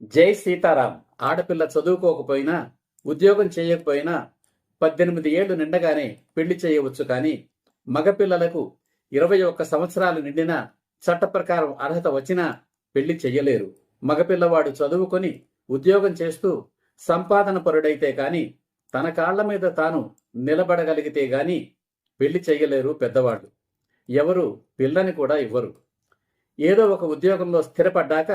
జై సీతారాం. ఆడపిల్ల చదువుకోకపోయినా ఉద్యోగం చేయకపోయినా పద్దెనిమిది ఏళ్ళు నిండగానే పెళ్ళి చేయవచ్చు కానీ మగపిల్లలకు ఇరవై ఒక్క సంవత్సరాలు నిండినా చట్ట ప్రకారం అర్హత వచ్చినా పెళ్ళి చెయ్యలేరు. మగపిల్లవాడు చదువుకొని ఉద్యోగం చేస్తూ సంపాదన పరుడైతే కానీ తన కాళ్ళ మీద తాను నిలబడగలిగితే గాని పెళ్ళి చెయ్యలేరు పెద్దవాళ్ళు. ఎవరు పిల్లని కూడా ఇవ్వరు. ఏదో ఒక ఉద్యోగంలో స్థిరపడ్డాక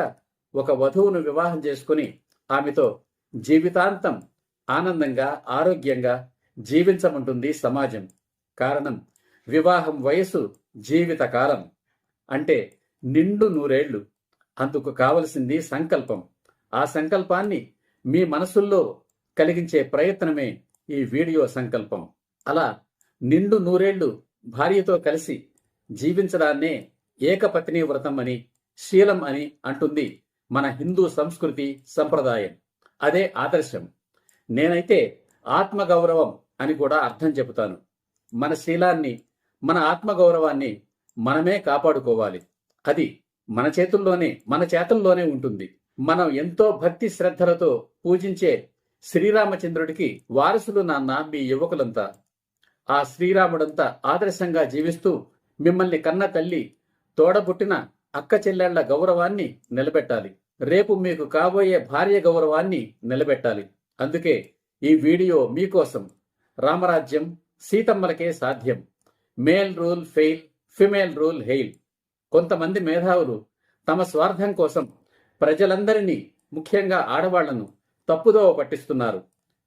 ఒక వధువును వివాహం చేసుకుని ఆమెతో జీవితాంతం ఆనందంగా ఆరోగ్యంగా జీవించమంటుంది సమాజం. కారణం వివాహం వయసు జీవితకాలం. అంటే నిండు నూరేళ్ళు. అందుకు కావలసింది సంకల్పం. ఆ సంకల్పాన్ని మీ మనసుల్లో కలిగించే ప్రయత్నమే ఈ వీడియో సంకల్పం. అలా నిండు నూరేళ్ళు భార్యతో కలిసి జీవించడాన్నే ఏకపత్ని వ్రతం అని శీలం అని అంటుంది మన హిందూ సంస్కృతి సంప్రదాయం. అదే ఆదర్శం. నేనైతే ఆత్మగౌరవం అని కూడా అర్థం చెబుతాను. మన శీలాన్ని మన ఆత్మగౌరవాన్ని మనమే కాపాడుకోవాలి. అది మన చేతుల్లోనే మన చేతుల్లోనే ఉంటుంది. మనం ఎంతో భక్తి శ్రద్ధలతో పూజించే శ్రీరామచంద్రుడికి వారసులు నాన్న మీ యువకులంతా. ఆ శ్రీరాముడంతా ఆదర్శంగా జీవిస్తూ మిమ్మల్ని కన్న తల్లి తోడబుట్టిన అక్క చెల్లెళ్ళ గౌరవాన్ని నిలబెట్టాలి. రేపు మీకు కాబోయే భార్య గౌరవాన్ని నిలబెట్టాలి. అందుకే ఈ వీడియో మీకోసం రామరాజ్యం సీతమ్మలకే సాధ్యం. Male rule fail female rule hail. కొంతమంది మేధావులు తమ స్వార్థం కోసం ప్రజలందరినీ ముఖ్యంగా ఆడవాళ్ళను తప్పుదోవ పట్టిస్తున్నారు.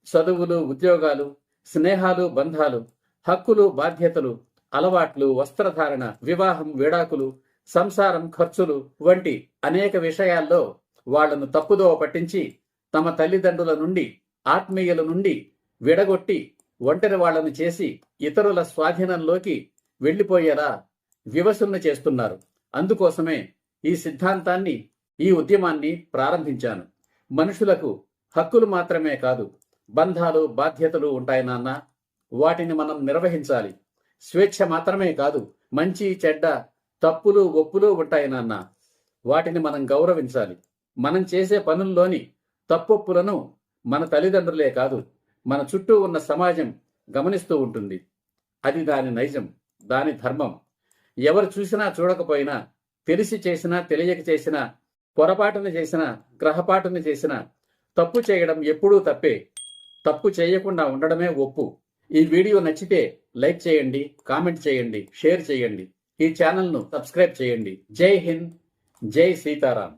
చదువులు ఉద్యోగాలు స్నేహాలు బంధాలు హక్కులు బాధ్యతలు అలవాట్లు వస్త్రధారణ వివాహం విడాకులు సంసారం ఖర్చులు వంటి అనేక విషయాల్లో వాళ్ళను తప్పుదోవ పట్టించి తమ తల్లిదండ్రుల నుండి ఆత్మీయుల నుండి విడగొట్టి ఒంటరి వాళ్ళను చేసి ఇతరుల స్వాధీనంలోకి వెళ్ళిపోయేలా వివసున్న చేస్తున్నారు. అందుకోసమే ఈ సిద్ధాంతాన్ని ఈ ఉద్యమాన్ని ప్రారంభించాను. మనుషులకు హక్కులు మాత్రమే కాదు బంధాలు బాధ్యతలు ఉంటాయి నాన్న. వాటిని మనం నిర్వహించాలి. స్వేచ్ఛ మాత్రమే కాదు మంచి చెడ్డ తప్పులు ఒప్పులు ఉంటాయి నాన్న. వాటిని మనం గౌరవించాలి. మనం చేసే పనుల్లోని తప్పొప్పులను మన తల్లిదండ్రులే కాదు మన చుట్టూ ఉన్న సమాజం గమనిస్తూ ఉంటుంది. అది దాని నైజం దాని ధర్మం. ఎవరు చూసినా చూడకపోయినా తెలిసి చేసినా తెలియక చేసినా పొరపాటును చేసినా గ్రహపాటును చేసినా తప్పు చేయడం ఎప్పుడూ తప్పే. తప్పు చేయకుండా ఉండడమే ఒప్పు. ఈ వీడియో నచ్చితే లైక్ చేయండి కామెంట్ చేయండి షేర్ చేయండి. ఈ ఛానల్ను సబ్స్క్రైబ్ చేయండి. జై హింద్. జై సీతారాం.